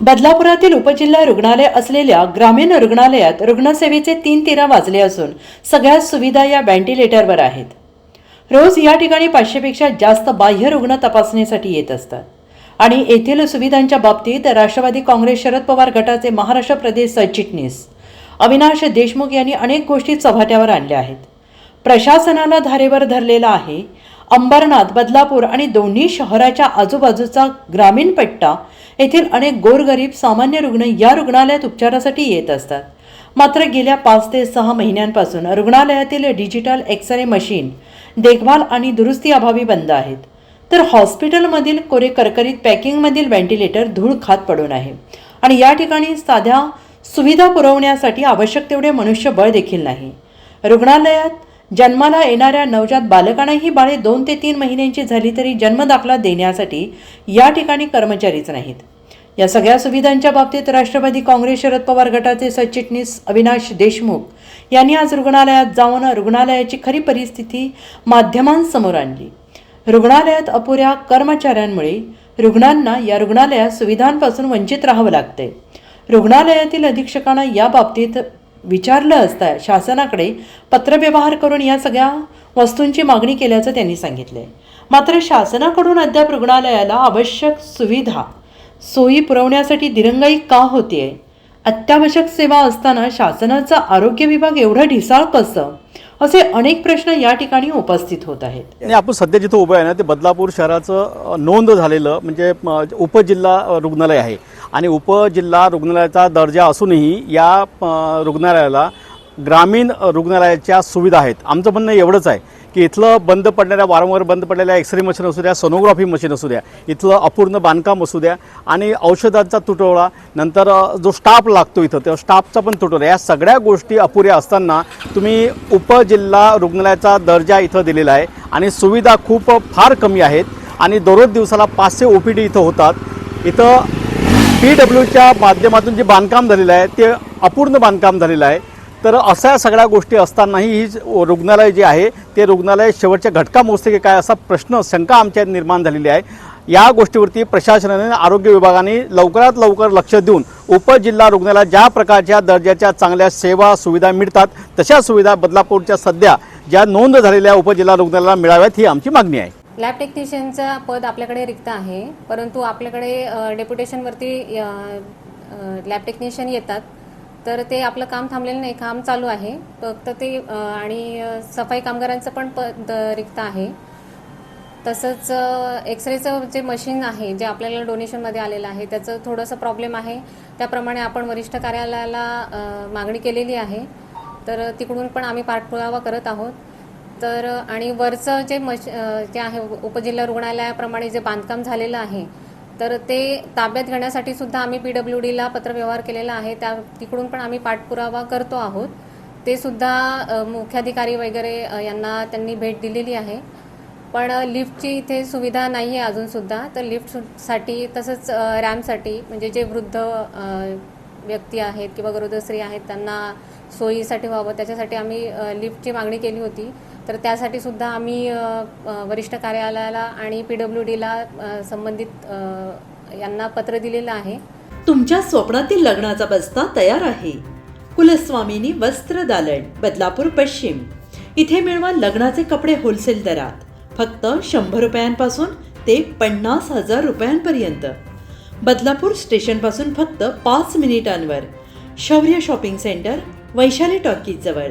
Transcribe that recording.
बदलापुरातील उपजिल्हा रुग्णालय असलेल्या ग्रामीण रुग्णालयात रुग्णसेवेचे तीन तेरा वाजले असून सगळ्या सुविधा या व्हेंटिलेटरवर आहेत. रोज या ठिकाणी पाचशेपेक्षा जास्त बाह्य रुग्ण तपासणीसाठी येत असतात. आणि येथील सुविधांच्या बाबतीत राष्ट्रवादी काँग्रेस शरद पवार गटाचे महाराष्ट्र प्रदेश सरचिटणीस अविनाश देशमुख यांनी अनेक गोष्टी चव्हाट्यावर आणल्या आहेत. प्रशासनाला धारेवर धरलेला आहे. अंबरनाथ बदलापूर आणि दोन्ही शहराच्या आजूबाजूचा ग्रामीण पट्टा येथील अनेक गोरगरीब सामान्य रुग्ण या रुग्णालयात उपचारासाठी येत असतात. मात्र गेल्या पाच ते सहा महिन्यांपासून रुग्णालयातील डिजिटल एक्स रे मशीन देखभाल आणि दुरुस्ती अभावी बंद आहेत. तर हॉस्पिटलमधील कोरे करकरीत पॅकिंगमधील व्हेंटिलेटर धूळ खात पडून आहे आणि या ठिकाणी साध्या सुविधा पुरवण्यासाठी आवश्यक तेवढे मनुष्यबळ देखील नाही. रुग्णालयात जन्माला येणाऱ्या नवजात बालकांना ही बाळे दोन ते तीन महिन्यांची झाली तरी जन्मदाखला देण्यासाठी या ठिकाणी कर्मचारीच नाहीत. या सगळ्या सुविधांच्या बाबतीत राष्ट्रवादी काँग्रेस शरद पवार गटाचे सरचिटणीस अविनाश देशमुख यांनी आज रुग्णालयात जाऊन रुग्णालयाची खरी परिस्थिती माध्यमांसमोर आणली. रुग्णालयात अपुऱ्या कर्मचाऱ्यांमुळे रुग्णांना या रुग्णालयात सुविधांपासून वंचित राहावं लागतंय. रुग्णालयातील अधीक्षकांना या बाबतीत विचारलं असता. शासनाकडे पत्रव्यवहार करून या सगळ्या वस्तूंची मागणी केल्याचं त्यांनी सांगितलंय. मात्र शासनाकडून अद्याप रुग्णालयाला आवश्यक सुविधा सोयी पुरवण्यासाठी दिरंगाई का होतीये? अत्यावश्यक सेवा असताना शासनाचा आरोग्य विभाग एवढा ढिसाळ कसं? असे अनेक प्रश्न या ठिकाणी उपस्थित होत आहेत. आणि आपण सध्या जिथं उभं आहे ना ते बदलापूर शहराचं नोंद झालेलं म्हणजे उपजिल्हा रुग्णालय आहे. आणि उपजिल्हा रुग्णालयाचा दर्जा असूनही या रुग्णालयाला ग्रामीण रुग्णालयाच्या सुविधा आहेत. आमचं म्हणणं एवढंच आहे की इथलं बंद पडणाऱ्या वारंवार बंद पडलेल्या एक्सरे मशीन असू द्या सोनोग्राफी मशीन असू द्या इथलं अपूर्ण बांधकाम असू द्या आणि औषधांचा तुटवडा नंतर जो स्टाफ लागतो इथं त्या स्टाफचा पण तुटवडा. या सगळ्या गोष्टी अपुऱ्या असताना तुम्ही उपजिल्हा रुग्णालयाचा दर्जा इथं दिलेला आहे आणि सुविधा खूप फार कमी आहेत आणि दररोज दिवसाला पाचशे ओ पी डी इथं होतात. इथं पी डब्ल्यूच्या माध्यमातून जे बांधकाम झालेलं आहे ते अपूर्ण बांधकाम झालेलं आहे. तर अशा सगळ्या गोष्टी असतानाही ही रुग्णालय जे आहे ते रुग्णालय शेवटच्या घटका मोजते की काय असा प्रश्न शंका आमच्या निर्माण झालेली आहे. या गोष्टीवरती प्रशासनाने आरोग्य विभागाने लवकरात लवकर लक्ष देऊन उपजिल्हा रुग्णालयात ज्या प्रकारच्या दर्जाच्या चांगल्या सेवा सुविधा मिळतात तशा सुविधा बदलापूरच्या सध्या ज्या नोंद झालेल्या उपजिल्हा रुग्णालयाला मिळाव्यात ही आमची मागणी आहे. लॅब टेक्निशियनचं पद आपल्याकडे रिक्त आहे परंतु आपल्याकडे डेप्युटेशनवरती लॅब टेक्निशियन येतात. तर ते आपलं काम थांबलेलं नाही काम चालू आहे. फक्त ते आणि सफाई कामगारांचं पण पद रिक्त आहे. तसंच एक्सरेचं जे मशीन आहे जे आपल्याला डोनेशनमध्ये आलेलं आहे त्याचं थोडंसं प्रॉब्लेम आहे. त्याप्रमाणे आपण वरिष्ठ कार्यालयाला मागणी केलेली आहे. तर तिकडून पण आम्ही पाठपुरावा करत आहोत. तर आणि वरचं जे मश जे आहे उपजिल्हा रुग्णालयाप्रमाणे जे बांधकाम झालेलं आहे तर ते ताब्यात घेण्यासाठी सुद्धा आम्ही पी डब्ल्यू डीला पत्रव्यवहार केलेला आहे. त्या तिकडून पण आम्ही पाठपुरावा करतो आहोत. ते सुद्धा मुख्याधिकारी वगैरे यांना त्यांनी भेट दिलेली आहे. पण लिफ्टची इथे सुविधा नाही आहे अजूनसुद्धा तर लिफ्टसाठी तसंच रॅमसाठी रॅम्पसाठी म्हणजे जे वृद्ध व्यक्ती आहेत किंवा गरोदर स्त्री आहेत त्यांना सोयीसाठी व्हावं त्याच्यासाठी आम्ही लिफ्टची मागणी केली होती. तर त्यासाठी सुद्धा आम्ही वरिष्ठ कार्यालयाला आणि पी डब्ल्यू डीला संबंधित यांना पत्र दिलेलं आहे. तुमच्या स्वप्नातील लग्नाचा बस्ता तयार आहे. कुलस्वामिनी वस्त्र दालन बदलापूर पश्चिम. इथे मिळवा लग्नाचे कपडे होलसेल दरात. फक्त शंभर रुपयांपासून ते पन्नास हजार रुपयांपर्यंत. बदलापूर स्टेशनपासून फक्त पाच मिनिटांवर शौर्य शॉपिंग सेंटर वैशाली टॉकीजजवळ.